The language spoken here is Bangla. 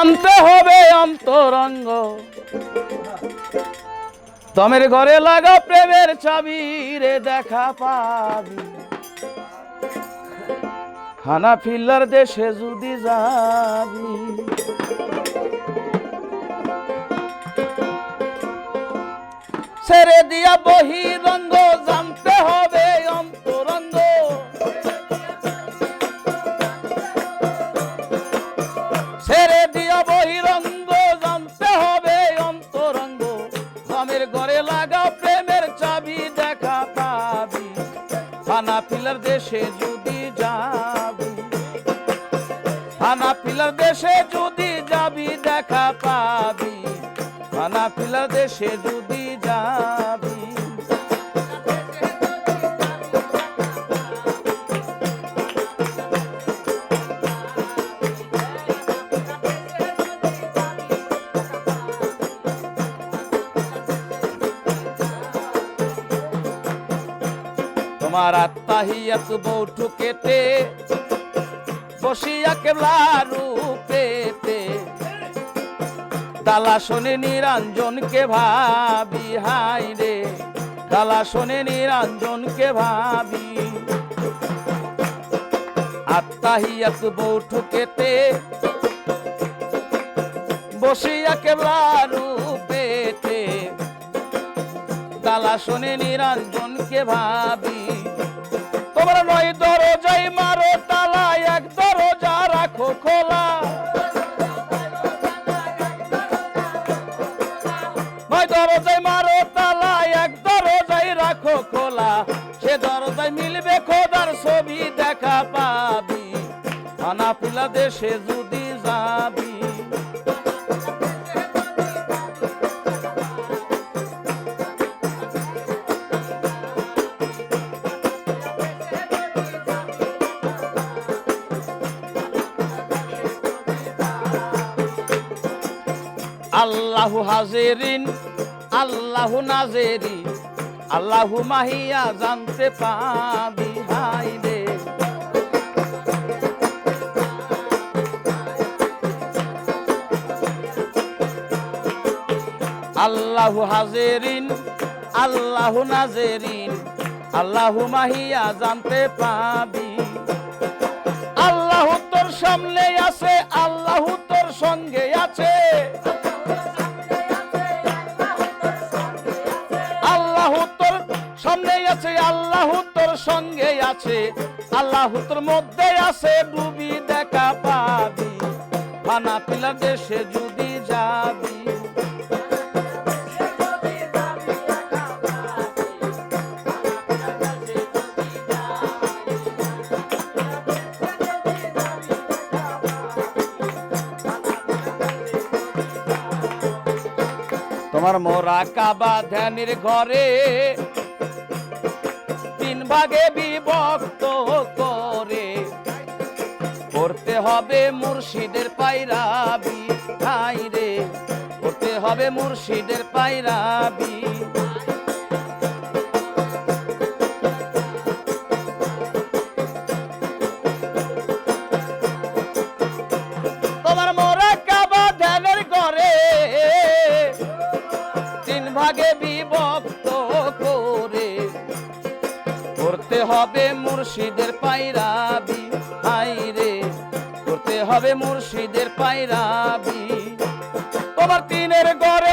জানতে হবে অন্তরঙ্গ। তমের ঘরে লাগা প্রেমের চাবি রে দেখা পাবি। হানা ফিল্লার দেশে যদি যাবি। ছেড়ে দিয়া বহিরঙ্গ জানতে হবে বহিরঙ্গ, জানতে হবে অন্তরঙ্গ। ঘরে লাগা প্রেমের চাবি দেখা পাবি। থানা পিলার দেশে যদি যাবি। থানা পিলার দেশে যদি যাবি, দেখা পাবি। থানা পিলার দেশে যদি যাবি। তোমার আত্মাহিয়াত বৌঠুকেতে বসিয়া কেবলা রূপেতে দালা শোনে নিরঞ্জনকে ভাবি, হাই রে। দালা শোনে নিরঞ্জনকে ভাবি। আত্মাহিয়াত বৌঠুকেতে বসিয়া কেবলা রূপেতে দালা শোনে নিরঞ্জনকে ভাবি। নয় দরজাই মারো তালা, এক দরজাই রাখো খোলা। সে দরজায় মিলবে খোদার ছবি দেখা পাবি। থানা পিলা দেশে যদি যাবি। আল্লাহু হাজেরিন আল্লাহু নাজেরি, আল্লাহু মাহিয়া জানতে পাবি হাই রে। আল্লাহু হাজেরিন, আল্লাহু নাজেরিন, আল্লাহু মাহিয়া জানতে পাবি। সঙ্গে আছে। আল্লাহ মধ্যে আছে ডুবি দেখা পাবি। ফানা পিলা দেশে যদি যাবি। তোমার মোরা কাবা ধ্যানের ঘরে ভাগে বিভক্ত করে। করতে হবে মুর্শিদের পায়রাবি হাই রে। করতে হবে মুর্শিদের পায়রাবি তোমার মোরা কাবা ঘরে। তিন ভাগে বিভক্ত হবে মুর্শিদের পায়রাবি। হাই রে করতে হবে মুর্শিদের পায়রাবি। তোমার তিনের ঘরে